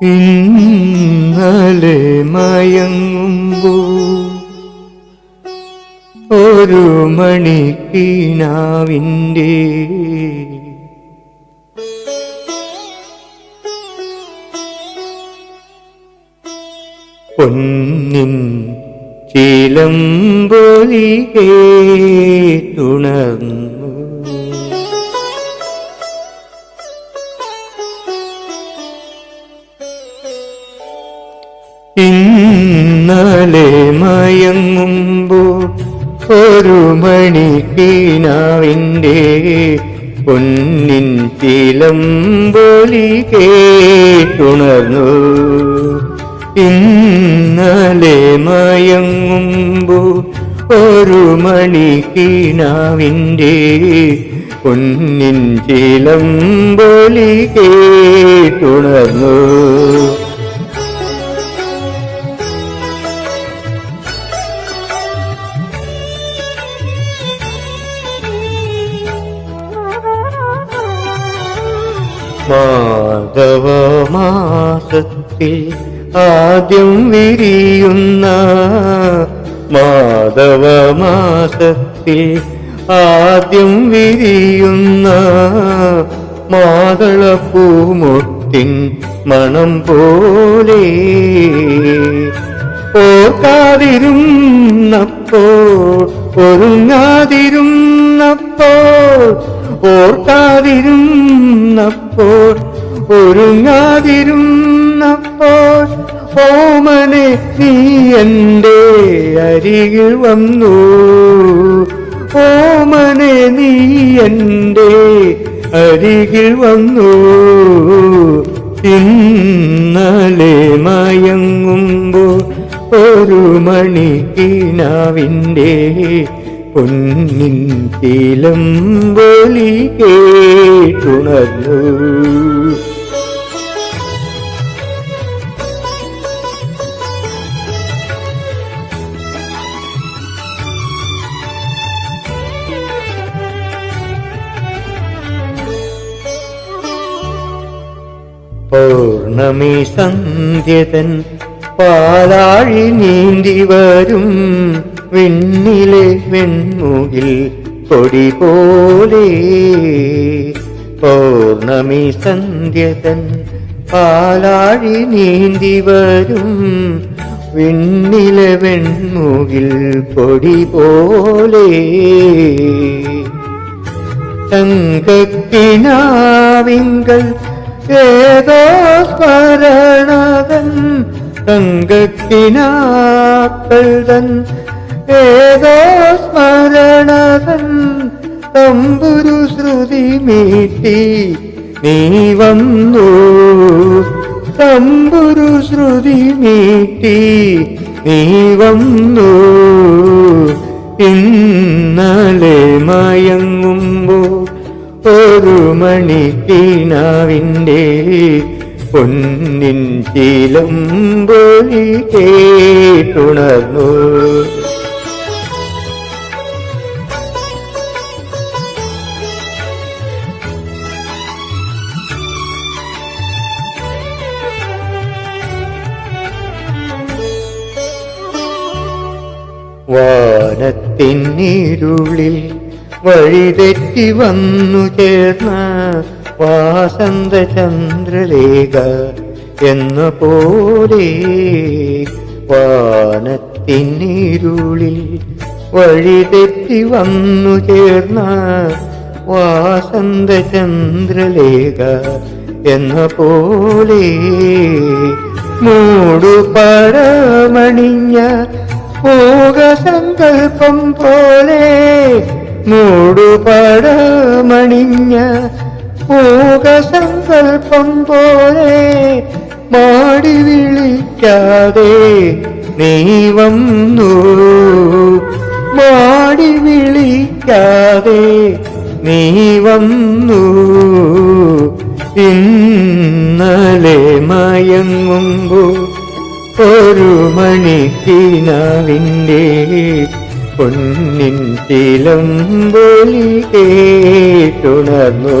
ഇന്നലെ മയങ്ങുമ്പോ ഒരു മണിക്കിനാവിന്റെ പൊന്നിൻ ചിലമ്പൊലി കേട്ടുണർന്നു ഇന്നലെ മയങ്ങുമ്പോൾ ഒരു മണിക്കിനാവിന്റെ പൊന്നിൻ ചിലമ്പൊലി കേട്ടുണർന്നു. ഇന്നലെ മയങ്ങുമ്പോൾ ഒരു മണിക്കിനാവിന്റെ പൊന്നിൻ ചിലമ്പൊലി കേട്ടുണർന്നു. മാധവമാസത്തിൽ ആദ്യം വിരിയുന്ന മാധവമാസത്തിൽ ആദ്യം വിരിയുന്ന മാതളപ്പൂമുട്ടിൻ മണം പോലെ ഓർക്കാതിരുന്നപ്പോൾ ഒരുങ്ങാതിരുന്നപ്പോൾ ഓർക്കാതിരുന്നപ്പോൾ ഒരുങ്ങാതിരുന്നപ്പോൾ ഓമനെ നീ എന്റെ അരികിൽ വന്നു. ഓമനെ നീ എന്റെ അരികിൽ വന്നു. ഇന്നലെ മയങ്ങുമ്പോൾ ഒരു മണിക്കിനാവിന്റെ പൊന്നിൻ വലി കേട്ടുണർന്നു. പൗർണമി സന്ധ്യതൻ പാലാഴി നീന്തി വരും. വിണ്ണിലെ വെൺമുകിൽ കൊടി പോലെ പൗർണമി സന്ധ്യതൻ പാലാഴി നീന്തി വരും വിണ്ണിലെ വെൺമുകിൽ കൊടി പോലെ തങ്കക്കിനാവിങ്കൽ ഏതോ സ്മരണതൻ തങ്കക്കിനാക്കൾ തൻ ഏതോ സ്മരണതൻ തമ്പുരു ശ്രുതി മീട്ടി നീ വന്നു. തമ്പുരു ശ്രുതി മീട്ടി നീ വന്നു. ഇന്നലെ മയങ്ങുമ്പോൾ ഒരു മണിക്കിനാവിന്റെ പൊന്നിൻ ചിലമ്പൊലി കേട്ടുണർന്നു. വാനത്തിന്നിരുളിൽ വഴിതെറ്റി വന്നു ചേർന്ന വാസന്ത ചന്ദ്രലേഖ എന്ന പോലെ വാനത്തിന്നിരുളിൽ വഴിതെറ്റി വന്നു ചേർന്ന വാസന്ത ചന്ദ്രലേഖ എന്ന പോലെ മൂടുപടമണിഞ്ഞ മോഹസങ്കൽപ്പം പോലെ മൂടുപടമണിഞ്ഞ മോഹസങ്കൽപ്പം പോലെ മാടി വിളിക്കാതെ നീ വന്നു. മാടി വിളിക്കാതെ നീ വന്നു. ഇന്നലെ മയങ്ങുമ്പോൾ ഒരു മണിക്കിനാവിന്റെ പൊന്നിൻ ചിലമ്പൊലി കേട്ടുണർന്നു.